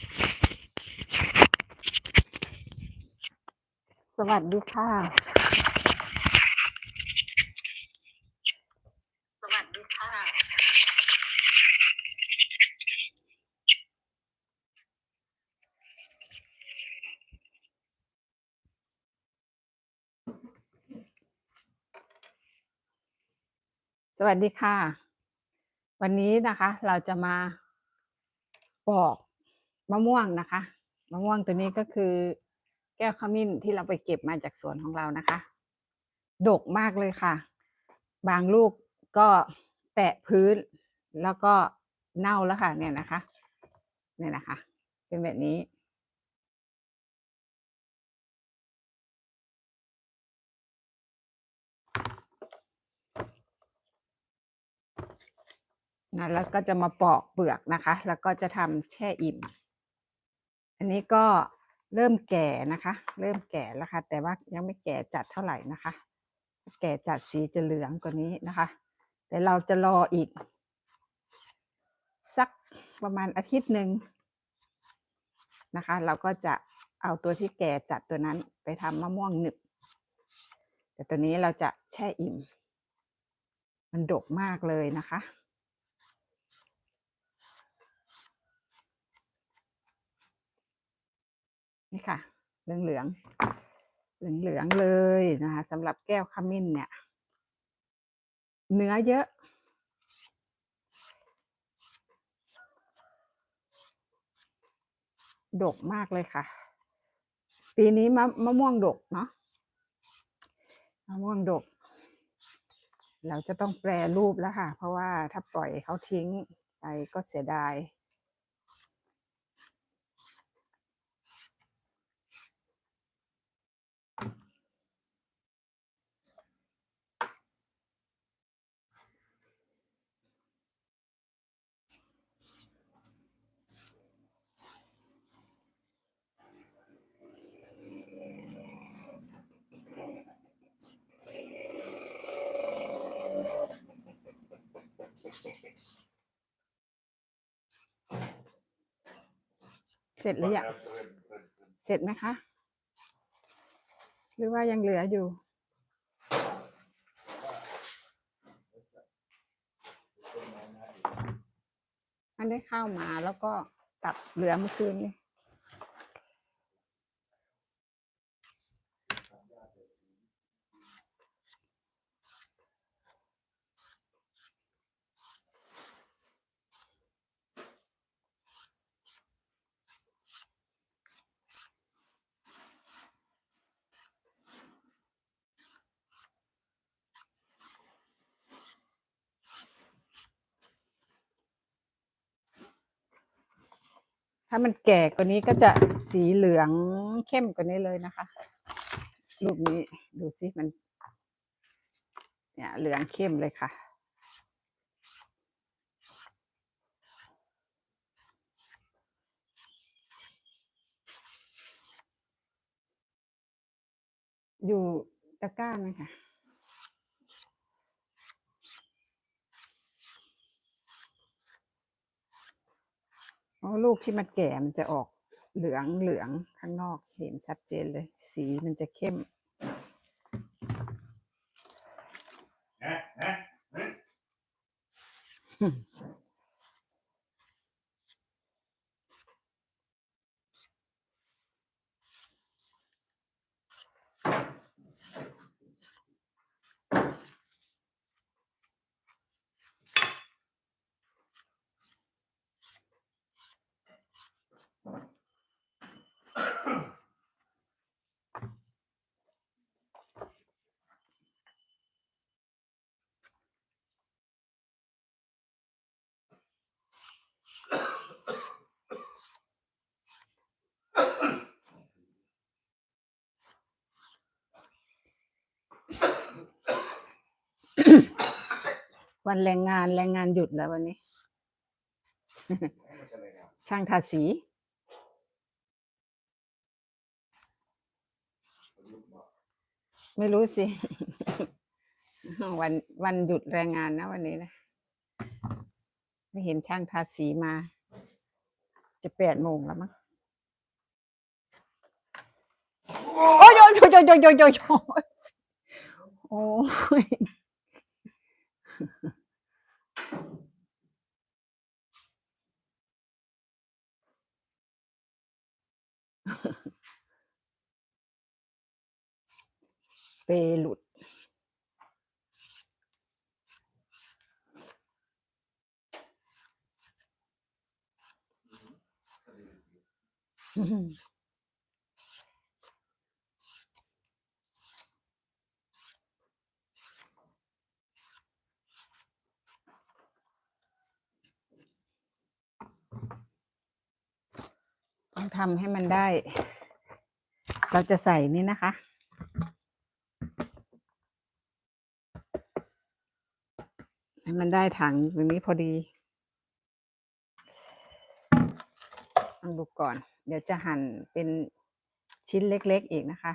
สวัสดีค่ะ สวัสดีค่ะ สวัสดีค่ะ วันนี้นะคะเราจะมาบอก มะม่วงนะคะ มะม่วงตัวนี้ก็คือ แก้วขมิ้นที่เราไปเก็บมาจากสวนของเรานะคะ ดกมากเลยค่ะ บางลูกก็แตะพื้นแล้วก็เน่าแล้วค่ะเนี่ยนะคะ เนี่ยนะคะ เป็นแบบนี้นะแล้วก็จะมาปอกเปลือกนะคะ แล้วก็จะทำแช่อิ่ม อันนี้ก็เริ่มแก่นะคะ เริ่มแก่แล้วค่ะ แต่ว่ายังไม่แก่จัดเท่าไหร่นะคะ แก่จัดสีจะเหลืองกว่านี้นะคะ แต่เราจะรออีก สักประมาณอาทิตย์หนึ่งนะคะ เราก็จะเอาตัวที่แก่จัดตัวนั้นไปทำมะม่วงหนึบ แต่ตัวนี้เราจะแช่อิ่ม มันดกมากเลยนะคะ นี่ค่ะ เหลืองเหลืองเหลืองเหลืองเลยนะคะสำหรับแก้วขมิ้นเนี่ย เนื้อเยอะ ดกมากเลยค่ะ ปีนี้มะมะม่วงดกเนาะมะม่วงดก เราจะต้องแปรรูปแล้วค่ะ เพราะว่าถ้าปล่อยเขาทิ้งไปก็เสียดาย เสร็จหรือยังเสร็จไหมคะ หรือว่ายังเหลืออยู่มันได้ข้าวมาแล้วก็ตัดเหลือเมื่อคืนนี่ ถ้ามันแก่กว่านี้ก็จะสีเหลืองเข้มกว่านี้เลยนะคะ รูปนี้ดูสิมัน เนี่ยเหลืองเข้มเลยค่ะ อยู่ตะกร้าไหมคะ อ๋อลูกที่มันแก่มันจะออกเหลืองเหลืองข้างนอกเห็นชัดเจนเลย สีมันจะเข้ม วันแรงงานแรงงานหยุดแล้ววันนี้ ช่างทาสีไม่รู้สิ วันวันหยุดแรงงานนะวันนี้นะ ไม่เห็นช่างทาสีมา จะแปดโมงแล้วมั้งโอ้ยโยโยโยโยโยโยโอ้ย เปหลุด ต้องทำให้มันได้ เราจะใส่นี่นะคะ ให้มันได้ถังตรงนี้พอดีลองดูก่อน เดี๋ยวจะหั่นเป็นชิ้นเล็กๆอีกนะคะ